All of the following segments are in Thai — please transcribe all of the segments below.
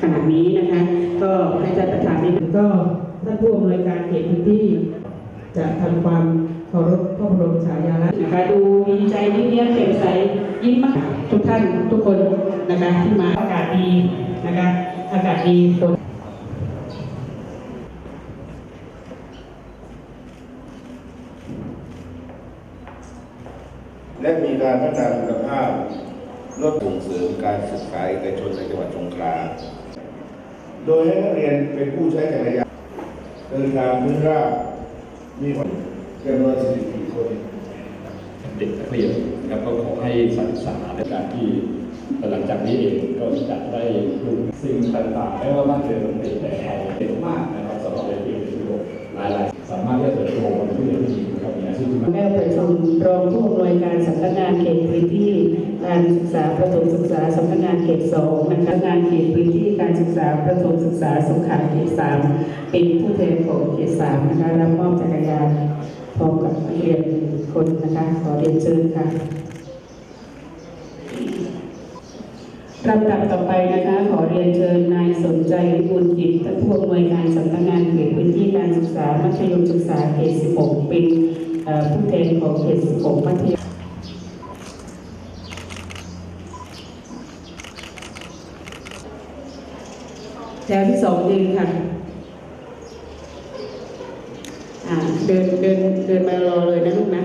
ขณะนี้นะคะ ก็ให้ท่านประธานได้ก็ท่านผู้อำนวยการเขตพื้นที่ จะทำความเคารพพระบรมฉายาลักษณ์นะคะดูมีใจยิ้มแย้มแจ่มใสยิ้มมากทุกท่านทุกคนนะคะที่มาอากาศดีนะคะอากาศดีฝนและมีการพัฒนาคุณภาพลดส่งเสริมการศึกษาเอกชนในจังหวัดสงขลา โดยให้นักเรียนเป็นผู้ใช้จักรยานเดินทางพื้นราบมีความจำนวน44คนเด็กนักเรียนนะครับก็ขอให้ศึกษาในการที่หลังจากนี้เองก็จะได้รู้สิ่งต่างๆไม่ว่าบ้านเรือนมันเป็นแต่เราเป็นมากนะครับสำหรับเด็กๆในโลกหลายๆสามารถที่จะเติบโตเป็นผู้ใหญ่ที่ดีนะครับมีอาชีพที่มั่นคงแม่ประชุมรองผู้อำนวยการสำนักงานเขตพื้นที่ การศึกษาประถมศึกษาสำนักงานเขตสองนะคะงานเขตพื้นที่ การศึกษาประถมศึกษาสงขลาเขตสามเป็นผู้แทนของเขตสามนะคะรับมอบจักรยานพร้อมกับนักเรียนคนนะคะขอเรียนเชิญค่ะลำดับต่อไปนะคะ ขอเรียนเชิญนายสนใจบูลย์กิจท่านผู้อำนวยการสำนักงานเขตพื้นที่การศึกษามัธยมศึกษาเขต 16 เป็นผู้แทนของเขต 16 มัธยม แถวที่สองยืนค่ะอ่าเดินเดินเดินมารอเลยนะลูกนะ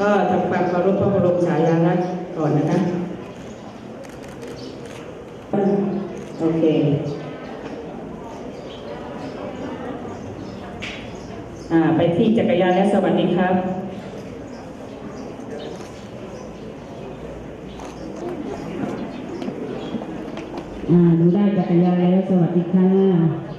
ก็ทำความเคารพพระบรมฉายาลักษณ์ก่อนนะคะ โอเคอ่าไปที่จักรยานและสวัสดีครับ อ่าดูได้จักรยานแล้วสวัสดีค่ะ